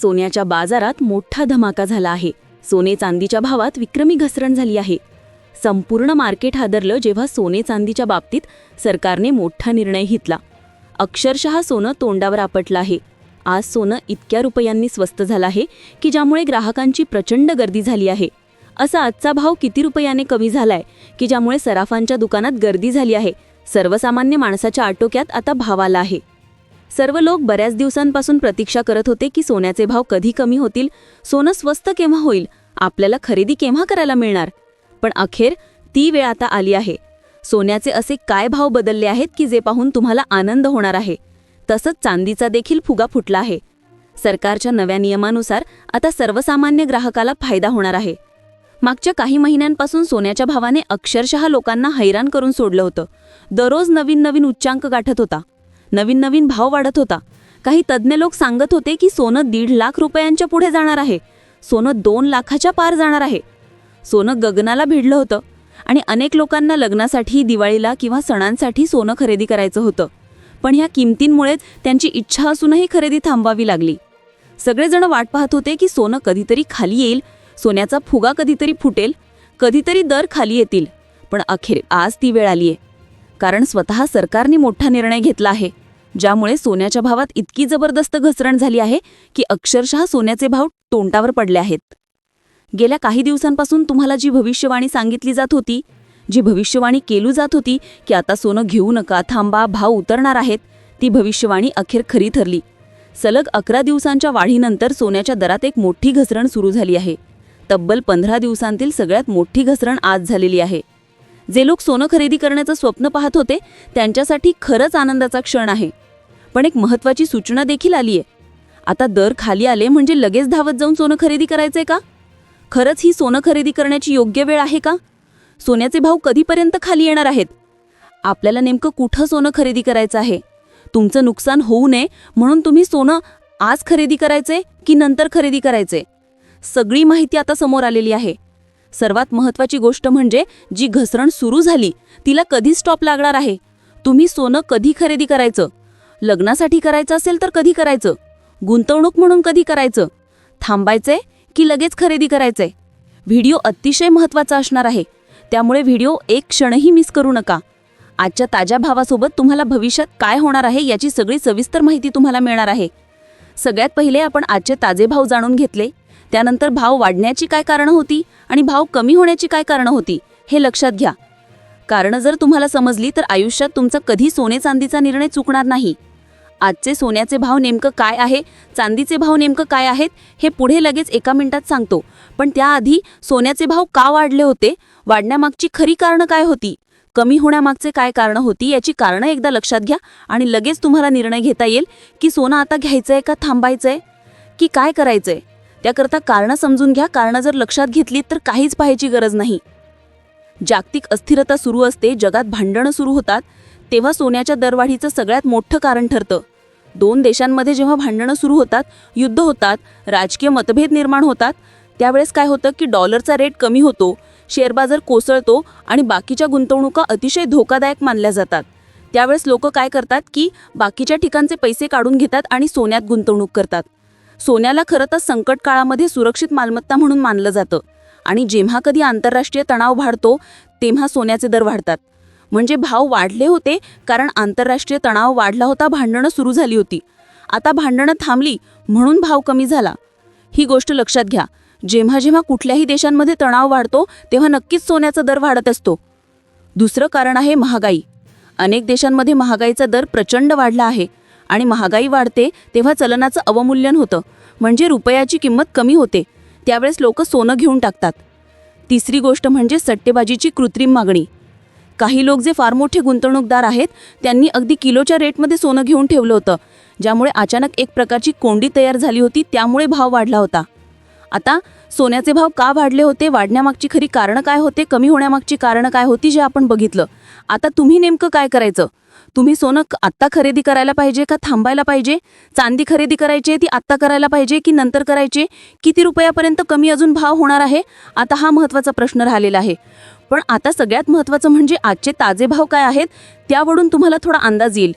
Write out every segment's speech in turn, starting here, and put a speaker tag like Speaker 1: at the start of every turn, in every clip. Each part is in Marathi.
Speaker 1: सोन्याच्या बाजारात मोठा धमाका झाला आहे. सोने चांदीच्या भावात विक्रमी घसरण झाली आहे. संपूर्ण मार्केट हादरलं जेव्हा सोने चांदीच्या बाबतीत सरकारने मोठा निर्णय घेतला. अक्षरशः सोनं तोंडावर आपटलं आहे. आज सोनं इतक्या रुपयांनी स्वस्त झालं आहे की ज्यामुळे ग्राहकांची प्रचंड गर्दी झाली आहे. असा आजचा भाव किती रुपयाने कमी झालाय की ज्यामुळे सराफांच्या दुकानात गर्दी झाली आहे. सर्वसामान्य माणसाच्या आटोक्यात आता भाव आला आहे. सर्व लोक बऱ्याच दिवसांपासून प्रतीक्षा करत होते की सोन्याचे भाव कधी कमी होतील सोनं स्वस्त केव्हा होईल आपल्याला खरेदी केव्हा करायला मिळणार? पण अखेर ती वेळ आता आली आहे. सोन्याचे असे काय भाव बदलले आहेत की जे पाहून तुम्हाला आनंद होणार आहे? तसंच चांदीचा देखील फुगा फुटला आहे. सरकारच्या नव्या नियमानुसार आता सर्वसामान्य ग्राहकाला फायदा होणार आहे. मागच्या काही महिन्यांपासून सोन्याच्या भावाने अक्षरशः लोकांना हैराण करून सोडलं होतं. दररोज नवीन नवीन उच्चांक गाठत होता. नवीन नवीन भाव वाढत होता. काही तज्ज्ञ लोक सांगत होते की सोनं दीड लाख रुपयांच्या पुढे जाणार आहे. सोनं दोन लाखाच्या पार जाणार आहे. सोनं गगनाला भिडलं होतं आणि अनेक लोकांना लग्नासाठी दिवाळीला किंवा सणांसाठी सोनं खरेदी करायचं होतं. पण ह्या किमतींमुळेच त्यांची इच्छा असूनही खरेदी थांबवावी लागली. सगळेजण वाट पाहत होते की सोनं कधीतरी खाली येईल सोन्याचा फुगा कधीतरी फुटेल कधीतरी दर खाली येतील. पण अखेर आज ती वेळ आलीये. कारण स्वतः सरकारने मोठा निर्णय घेतला आहे. ज्यामुळे सोन्याच्या भावात इतकी जबरदस्त घसरण झाली आहे की अक्षरशः सोन्याचे भाव तोंडावर पडले आहेत. गेल्या काही दिवसांपासून तुम्हाला जी भविष्यवाणी सांगितली जात होती जी भविष्यवाणी केली जात होती की आता सोनं घेऊ नका थांबा भाव उतरणार आहेत ती भविष्यवाणी अखेर खरी ठरली. सलग अकरा दिवसांच्या वाढीनंतर सोन्याच्या दरात एक मोठी घसरण सुरू झाली आहे. तब्बल पंधरा दिवसांतील सगळ्यात मोठी घसरण आज झालेली आहे. जे लोक सोनं खरेदी करण्याचं स्वप्न पाहत होते त्यांच्यासाठी खरंच आनंदाचा क्षण आहे. पण एक महत्त्वाची सूचना देखील आली आहे आता दर खाली आले म्हणजे लगेच धावत जाऊन सोनं खरेदी करायचंय का? खरंच ही सोनं खरेदी करण्याची योग्य वेळ आहे का? सोन्याचे भाव कधीपर्यंत खाली येणार आहेत? आपल्याला नेमकं कुठं सोनं खरेदी करायचं आहे? तुमचं नुकसान होऊ नये म्हणून तुम्ही सोनं आज खरेदी करायचे की नंतर खरेदी करायचे सगळी माहिती आता समोर आलेली आहे. सर्वात महत्त्वाची गोष्ट म्हणजे जी घसरण सुरू झाली तिला कधी स्टॉप लागणार आहे? तुम्ही सोनं कधी खरेदी करायचं? लग्नासाठी करायचं असेल तर कधी करायचं? गुंतवणूक म्हणून कधी करायचं? थांबायचंय की लगेच खरेदी करायचंय? व्हिडिओ अतिशय महत्त्वाचा असणार आहे. त्यामुळे व्हिडिओ एक क्षणही मिस करू नका. आजच्या ताज्या भावासोबत तुम्हाला भविष्यात काय होणार आहे याची सगळी सविस्तर माहिती तुम्हाला मिळणार आहे. सगळ्यात पहिले आपण आजचे ताजे भाव जाणून घेतले. त्यानंतर भाव वाढण्याची काय कारणं होती आणि भाव कमी होण्याची काय कारणं होती हे लक्षात घ्या. कारणं जर तुम्हाला समजली तर आयुष्यात तुमचा कधी सोने चांदीचा निर्णय चुकणार नाही. आजचे सोन्याचे भाव नेमकं काय आहे? चांदीचे भाव नेमकं काय आहेत? हे पुढे लगेच एका मिनिटात सांगतो. पण त्याआधी सोन्याचे भाव का वाढले होते? वाढण्यामागची खरी कारणं काय होती? कमी होण्यामागचे काय कारणं होती? याची कारणं एकदा लक्षात घ्या आणि लगेच तुम्हाला निर्णय घेता येईल की सोनं आता घ्यायचंय का थांबायचं आहे की काय करायचं आहे त्याकरता कारणं समजून घ्या. कारणं जर लक्षात घेतली तर काहीच पाहायची गरज नाही. जागतिक अस्थिरता सुरू असते. जगात भांडणं सुरू होतात. तेव्हा सोन्याच्या दरवाढीचं सगळ्यात मोठं कारण ठरतं. दोन देशांमध्ये जेव्हा भांडणं सुरू होतात युद्ध होतात राजकीय मतभेद निर्माण होतात त्यावेळेस काय होतं की डॉलरचा रेट कमी होतो शेअर बाजार कोसळतो आणि बाकीच्या गुंतवणुका अतिशय धोकादायक मानल्या जातात. त्यावेळेस लोक काय करतात की बाकीच्या ठिकाणचे पैसे काढून घेतात आणि सोन्यात गुंतवणूक करतात. सोन्याला खरं तर संकट काळामध्ये सुरक्षित मालमत्ता म्हणून मानलं जातं आणि जेव्हा कधी आंतरराष्ट्रीय तणाव वाढतो तेव्हा सोन्याचे दर वाढतात. म्हणजे भाव वाढले होते कारण आंतरराष्ट्रीय तणाव वाढला होता भांडणं सुरू झाली होती. आता भांडणं थांबली म्हणून भाव कमी झाला. ही गोष्ट लक्षात घ्या. जेव्हा जेव्हा कुठल्याही देशांमध्ये तणाव वाढतो तेव्हा नक्कीच सोन्याचा दर वाढत असतो. दुसरं कारण आहे महागाई. अनेक देशांमध्ये महागाईचा दर प्रचंड वाढला आहे आणि महागाई वाढते तेव्हा चलनाचं अवमूल्यन होतं म्हणजे रुपयाची किंमत कमी होते. त्यावेळेस लोक सोनं घेऊन टाकतात. तिसरी गोष्ट म्हणजे सट्टेबाजीची कृत्रिम मागणी. काही लोक जे फार मोठे गुंतवणूकदार आहेत त्यांनी अगदी किलोच्या रेटमध्ये सोनं घेऊन ठेवलं होतं. ज्यामुळे अचानक एक प्रकारची कोंडी तयार झाली होती त्यामुळे भाव वाढला होता. आता सोन्याचे भाव का वाढले होते वाढण्यामागची खरी कारणं काय होते कमी होण्यामागची कारणं काय होती जे आपण बघितलं. आता तुम्ही नेमकं काय करायचं? तुम्ही सोनं आत्ता खरेदी करायला पाहिजे का थांबायला पाहिजे? चांदी खरेदी करायची आहे ती आत्ता करायला पाहिजे की नंतर करायची किती रुपयापर्यंत कमी अजून भाव होणार आहे? आता हा महत्त्वाचा प्रश्न राहिलेला आहे. पण आता सगळ्यात महत्त्वाचं म्हणजे आजचे ताजे भाव काय आहेत त्यावरून तुम्हाला थोडा अंदाज येईल.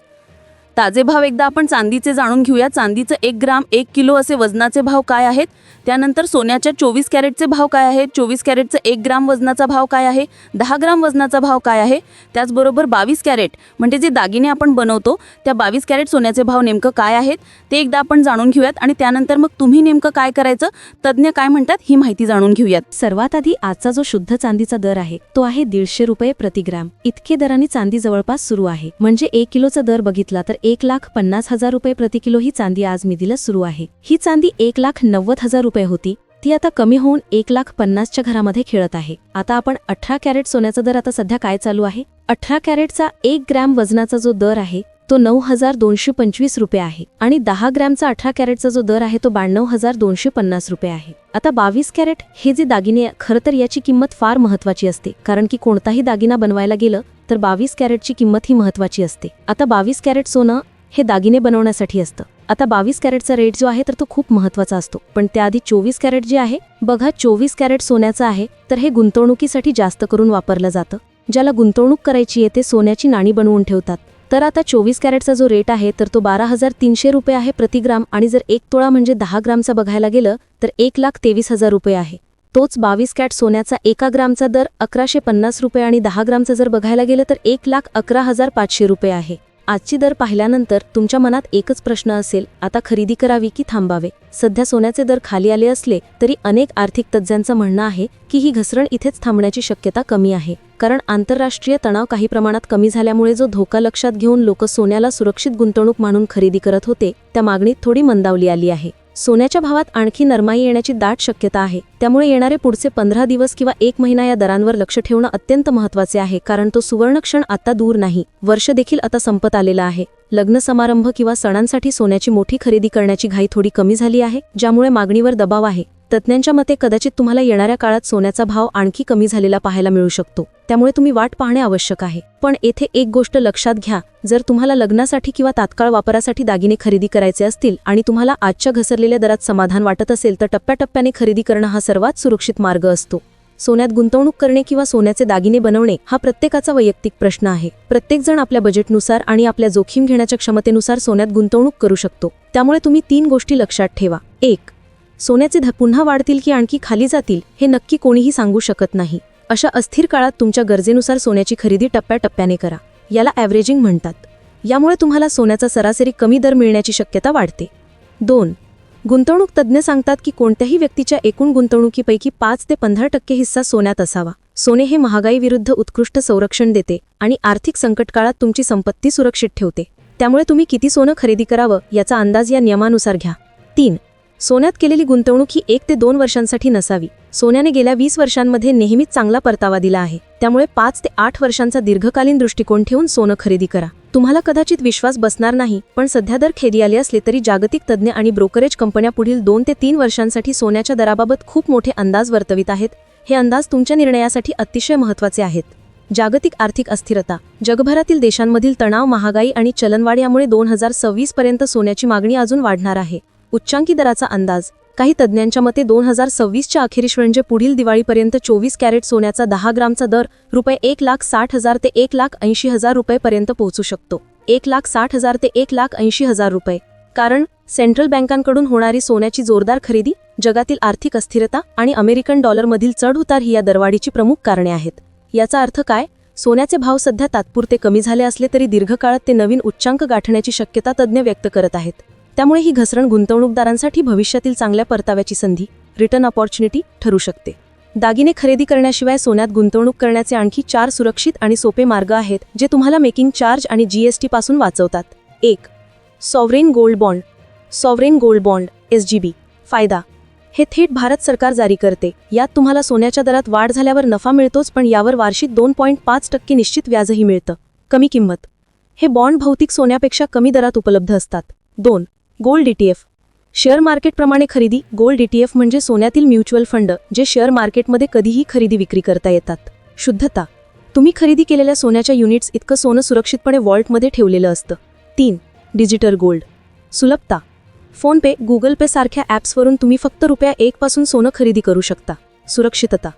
Speaker 1: ताजे भाव एकदा आपण चांदीचे जाणून घेऊया. चांदीचं एक ग्राम एक किलो असे वजनाचे भाव काय आहेत? त्यानंतर सोन्याच्या चोवीस कॅरेटचे भाव काय आहेत? चोवीस कॅरेटचं एक ग्राम वजनाचा भाव काय आहे? दहा ग्राम वजनाचा भाव काय आहे? त्याचबरोबर बावीस कॅरेट म्हणजे जे दागिने आपण बनवतो त्या बावीस कॅरेट सोन्याचे भाव नेमकं काय आहेत? ते एकदा आपण जाणून घेऊयात आणि त्यानंतर मग तुम्ही नेमकं काय करायचं? तज्ज्ञ काय म्हणतात ही माहिती जाणून घेऊयात.
Speaker 2: सर्वात आधी आजचा जो शुद्ध चांदीचा दर आहे तो आहे दीडशे रुपये प्रतिग्राम इतके दराने चांदी जवळपास सुरू आहे. म्हणजे एक किलोचा दर बघितला तर एक लाख पन्नास हजार रुपये प्रति किलो ही चांदी आज मिदीला सुरू आहे. ही चांदी एक लाख नव्वद हजार रुपये होती. ती आता कमी होऊन एक लाख पन्नासच्या घरामध्ये खेळत आहे. आता आपण अठरा कॅरेट सोन्याचा दर आता सध्या काय चालू आहे? अठरा कॅरेटचा एक ग्रॅम वजनाचा जो दर आहे तो नऊ हजार दोनशे पंचवीस रुपये आहे. आणि दहा ग्रॅमचा अठरा कॅरेटचा जो दर आहे तो ब्याण्णव हजार दोनशे पन्नास रुपये आहे. आता बावीस कॅरेट हे जे दागिने खरं तर याची किंमत फार महत्वाची असते. कारण की कोणताही दागिना बनवायला गेलं तर बावीस कॅरेटची किंमत ही महत्वाची असते. आता बावीस कॅरेट सोनं हे दागिने बनवण्यासाठी असतं. आता बावीस कॅरेटचा रेट जो आहे तर तो खूप महत्त्वाचा असतो. पण त्याआधी चोवीस कॅरेट जे आहे बघा चोवीस कॅरेट सोन्याचं आहे तर हे गुंतवणुकीसाठी जास्त करून वापरलं जातं. ज्याला गुंतवणूक करायची आहे ते सोन्याची नाणी बनवून ठेवतात. तर आता चोवीस कॅरेटचा जो रेट आहे तर तो बारा हजार तीनशे रुपये आहे प्रतिग्राम आणि जर एक तोळा म्हणजे दहा ग्रामचा बघायला गेलं तर एक लाख तेवीस हजार रुपये आहे. तोच बावीस कॅट सोन्याचा एका ग्रामचा दर अकराशे पन्नास रुपये आणि दहा ग्रामचा जर बघायला गेलं तर एक लाख अकरा हजार पाचशे रुपये आहे. आजची दर पाहिल्यानंतर तुमच्या मनात एकच प्रश्न असेल आता खरेदी करावी की थांबावे? सध्या सोन्याचे दर खाली आले असले तरी अनेक आर्थिक तज्ज्ञांचं म्हणणं आहे की ही घसरण इथेच थांबण्याची शक्यता कमी आहे. कारण आंतरराष्ट्रीय तणाव काही प्रमाणात कमी झाल्यामुळे जो धोका लक्षात घेऊन लोक सोन्याला सुरक्षित गुंतवणूक म्हणून खरेदी करत होते त्या मागणीत थोडी मंदावली आली आहे. सोन्याच्या भावात आणखी नरमाई येण्याची दाट शक्यता आहे. त्यामुळे येणारे पुढचे पंधरा दिवस किंवा एक महिना या दरांवर लक्ष ठेवणं अत्यंत महत्त्वाचे आहे कारण तो सुवर्णक्षण आता दूर नाही. वर्ष देखील आता संपत आलेला आहे. लग्न समारंभ किंवा सणांसाठी सोन्याची मोठी खरेदी करण्याची घाई थोडी कमी झाली आहे ज्यामुळे मागणीवर दबाव आहे. तज्ज्ञांच्या मते कदाचित तुम्हाला येणाऱ्या काळात सोन्याचा भाव आणखी कमी झालेला पाहायला मिळू शकतो. त्यामुळे तुम्ही वाट पाहणे आवश्यक आहे. पण येथे एक गोष्ट लक्षात घ्या जर तुम्हाला लग्नासाठी किंवा तात्काळ वापरासाठी दागिने खरेदी करायचे असतील आणि तुम्हाला आजच्या घसरलेल्या दरात समाधान वाटत असेल तर टप्प्याटप्प्याने खरेदी करणं हा सर्वात सुरक्षित मार्ग असतो. सोन्यात गुंतवणूक करणे किंवा सोन्याचे दागिने बनवणे हा प्रत्येकाचा वैयक्तिक प्रश्न आहे. प्रत्येकजण आपल्या बजेटनुसार आणि आपल्या जोखीम घेण्याच्या क्षमतेनुसार सोन्यात गुंतवणूक करू शकतो. त्यामुळे तुम्ही तीन गोष्टी लक्षात ठेवा. एक सोन्याचे ध पुन्हा वाढतील की आणखी खाली जातील हे नक्की कोणीही सांगू शकत नाही. अशा अस्थिर काळात तुमच्या गरजेनुसार सोन्याची खरेदी टप्प्याटप्प्याने करा याला ॲव्हरेजिंग म्हणतात. यामुळे तुम्हाला सोन्याचा सरासरी कमी दर मिळण्याची शक्यता वाढते. दोन गुंतवणूक तज्ज्ञ सांगतात की कोणत्याही व्यक्तीच्या एकूण गुंतवणुकीपैकी पाच ते पंधरा टक्के हिस्सा सोन्यात असावा. सोने हे महागाईविरुद्ध उत्कृष्ट संरक्षण देते आणि आर्थिक संकट काळात तुमची संपत्ती सुरक्षित ठेवते. त्यामुळे तुम्ही किती सोनं खरेदी करावं याचा अंदाज या नियमानुसार घ्या. तीन सोन्यात केलेली गुंतवणूक ही एक ते दोन वर्षांसाठी नसावी. सोन्याने गेल्या वीस वर्षांमध्ये नेहमीच चांगला परतावा दिला आहे. त्यामुळे पाच ते आठ वर्षांचा दीर्घकालीन दृष्टिकोन ठेवून सोनं खरेदी करा. तुम्हाला कदाचित विश्वास बसणार नाही पण सध्या दर खेदी आले असले तरी जागतिक तज्ज्ञ आणि ब्रोकरेज कंपन्या पुढील दोन ते तीन वर्षांसाठी सोन्याच्या दराबाबत खूप मोठे अंदाज वर्तवित आहेत. हे अंदाज तुमच्या निर्णयासाठी अतिशय महत्त्वाचे आहेत. जागतिक आर्थिक अस्थिरता जगभरातील देशांमधील तणाव महागाई आणि चलनवाढ यामुळे दोन हजार सव्वीस पर्यंत सोन्याची मागणी अजून वाढणार आहे. उच्चांकी दराचा अंदाज. काही तज्ज्ञांच्या मते दोन हजार सव्वीसच्या अखेरीस म्हणजे पुढील दिवाळीपर्यंत चोवीस कॅरेट सोन्याचा दहा ग्रामचा दर रुपये एक लाख साठ हजार ते एक लाख ऐंशी हजार रुपयेपर्यंत पोहोचू शकतो. एक लाख साठ हजार ते एक लाख ऐंशी हजार रुपये. कारण सेंट्रल बँकांकडून होणारी सोन्याची जोरदार खरेदी जगातील आर्थिक अस्थिरता आणि अमेरिकन डॉलरमधील चढउतार ही या दरवाढीची प्रमुख कारणे आहेत. याचा अर्थ काय? सोन्याचे भाव सध्या तात्पुरते कमी झाले असले तरी दीर्घकाळात ते नवीन उच्चांक गाठण्याची शक्यता तज्ज्ञ व्यक्त करत आहेत. त्यामुळे ही घसरण गुंतवणूकदारांसाठी भविष्यातील चांगल्या परताव्याची संधी रिटर्न ऑपॉर्च्युनिटी ठरू शकते. दागिने खरेदी करण्याशिवाय सोन्यात गुंतवणूक करण्याचे आणखी चार सुरक्षित आणि सोपे मार्ग आहेत जे तुम्हाला मेकिंग चार्ज आणि जीएसटी पासून वाचवतात. एक sovereign gold bond sovereign gold bond S फायदा हे थेट भारत सरकार जारी करते. यात तुम्हाला सोन्याच्या दरात वाढ झाल्यावर नफा मिळतोच पण यावर वार्षिक दोन पॉईंट पाच टक्के निश्चित व्याजही मिळतं. कमी किंमत हे बॉन्ड भौतिक सोन्यापेक्षा कमी दरात उपलब्ध असतात. दोन गोल्ड ईटीएफ शेअर मार्केटप्रमाणे खरेदी गोल्ड ईटीएफ म्हणजे सोन्यातील म्युच्युअल फंड जे शेअर मार्केटमध्ये कधीही खरेदी विक्री करता येतात. शुद्धता. तुम्ही खरेदी केलेल्या सोन्याच्या युनिट्स इतकं सोनं सुरक्षितपणे वॉल्टमध्ये ठेवलेलं असतं. तीन. Digital gold. सुलभता. फोनपे गुगल पे सारख्या ॲप्सवरून तुम्ही फक्त रुपया एकपासून सोनं खरेदी करू शकता. सुरक्षितता.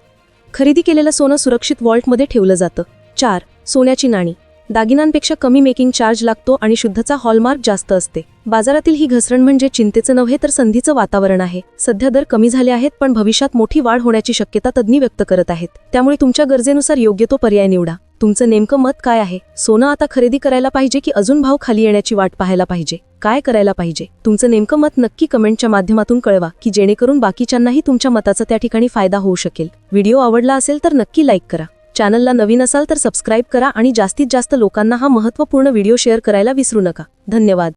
Speaker 2: खरेदी केलेलं सोनं सुरक्षित वॉल्टमध्ये ठेवलं जातं. चार. सोन्याची नाणी. दागिन्यांपेक्षा कमी मेकिंग चार्ज लागतो आणि शुद्धचा हॉलमार्क जास्त असते. बाजारातील ही घसरण म्हणजे चिंतेचं नव्हे तर संधीचं वातावरण आहे. सध्या दर कमी झाले आहेत पण भविष्यात मोठी वाढ होण्याची शक्यता तज्ज्ञ व्यक्त करत आहेत. त्यामुळे तुमच्या गरजेनुसार योग्य तो पर्याय निवडा. तुमचं नेमकं मत काय आहे? सोनं आता खरेदी करायला पाहिजे की अजून भाव खाली येण्याची वाट पाहायला पाहिजे? काय करायला पाहिजे? तुमचं नेमकं मत नक्की कमेंटच्या माध्यमातून कळवा की जेणेकरून बाकीच्यांनाही तुमच्या मताचा त्या ठिकाणी फायदा होऊ शकेल. व्हिडिओ आवडला असेल तर नक्की लाईक करा. चॅनलला नवीन असाल तर सबस्क्राईब करा आणि जास्तीत जास्त लोकांना हा महत्त्वपूर्ण व्हिडिओ शेअर करायला विसरू नका. धन्यवाद.